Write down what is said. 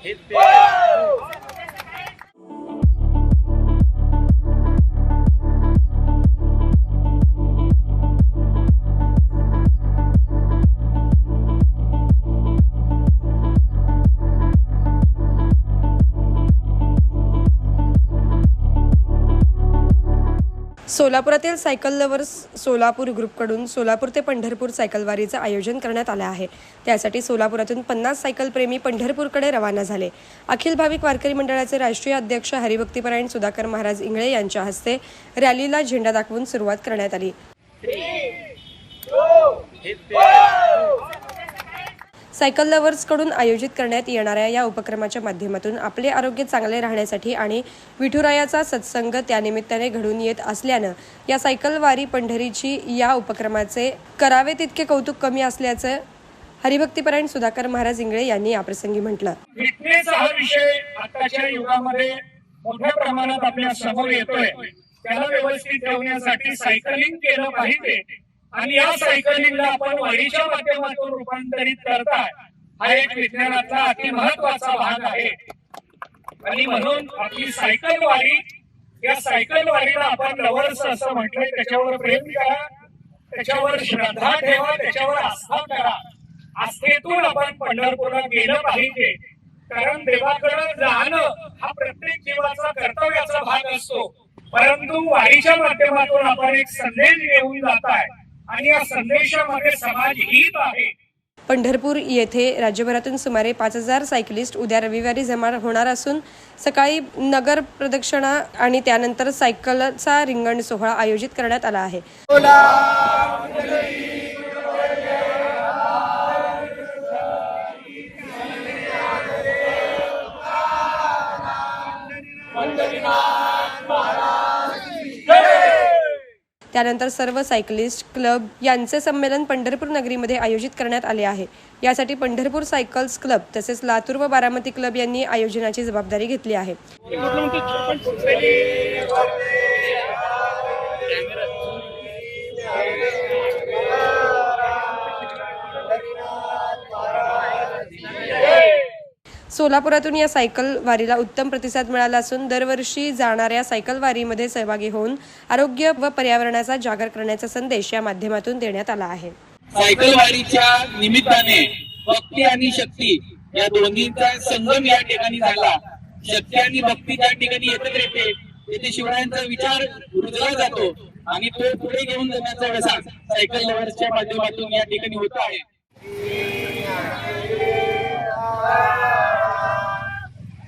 hit big. सोलापुरातील cycle lovers Solapur ग्रुपकडून सोलापूर ते पंढरपूर सायकलवारीचं आयोजन करण्यात आलं आहे. त्यासाठी सोलापुरातून पन्नास सायकलप्रेमी पंढरपूरकडे रवाना झाले. अखिल भाविक वारकरी मंडळाचे राष्ट्रीय अध्यक्ष हरिभक्तीपरायण सुधाकर महाराज इंगळे यांच्या हस्ते रॅलीला झेंडा दाखवून सुरुवात करण्यात आली. सायकल लवर्सकडून आयोजित करण्यात येणाऱ्या या उपक्रमाच्या माध्यमातून आपले आरोग्य चांगले राहण्यासाठी आणि विठुरायाचा सत्संग त्यानिमित्ताने घडून येत असल्यानं या सायकल वारी पंढरीची या उपक्रमाचे करावे तितके कौतुक कमी असल्याचं हरिभक्तीपरायण सुधाकर महाराज इंगळे यांनी याप्रसंगी म्हटलं. फिटनेस हा विषय आताच्या युगामध्ये मोठ्या प्रमाणात आपल्यासमोर येतोय. त्याला व्यवस्थित ठेवण्यासाठी सायकलिंग केलं पाहिजे. आणि या सायकलिंगला आपण वडीच्या माध्यमातून रूपांतरित करताय. हा एक विज्ञानाचा अति महत्त्वाचा भाग आहे. आणि म्हणून आपली सायकल वारी या सायकल वारीला आपण लवर्स असं म्हटलंय. त्याच्यावर प्रेम करा त्याच्यावर श्रद्धा ठेवा त्याच्यावर आस्था करा. आस्थेतून आपण पंढरपूरला गेलं पाहिजे. कारण देवाकडे जाणं हा प्रत्येक जीवाचा कर्तव्याचा भाग असतो. परंतु वारीच्या माध्यमातून आपण एक संदेश घेऊन जात आहे आणि या संदेशामध्ये समाज हित आहे. पंढरपूर येथे राज्यभरातून सुमारे पाच हजार सायकलिस्ट उद्या रविवारी जमा होणार असून सकाळी नगर प्रदक्षिणा आणि त्यानंतर सायकलचा रिंगण सोहळा आयोजित करण्यात आला आहे. त्यानंतर सर्व सायकलिस्ट क्लब यांचे संमेलन पंढरपूर नगरीमध्ये आयोजित करण्यात आले आहे. यासाठी पंढरपूर सायकल्स क्लब तसेच लातूर व बारामती क्लब यांनी आयोजनाची जबाबदारी घेतली आहे. सोलापुरातून या सायकल वारीला उत्तम प्रतिसाद मिळाला असून दरवर्षी जाणाऱ्या सायकल वारीमध्ये सहभागी होऊन आरोग्य व पर्यावरणाचा जागर करण्याचा संदेश या माध्यमातून देण्यात आला आहे. सायकल वारीच्या निमित्ताने भक्ती आणि शक्ती या दोन्हीचा संगम या ठिकाणी झाला. शक्ती आणि भक्ती त्या ठिकाणी एकत्र येते येथे शिवरायांचा विचार रुजला जातो आणि तो पुढे घेऊन जाण्याचा व्यसा सायकल लवर्सच्या माध्यमातून या ठिकाणी होत आहे.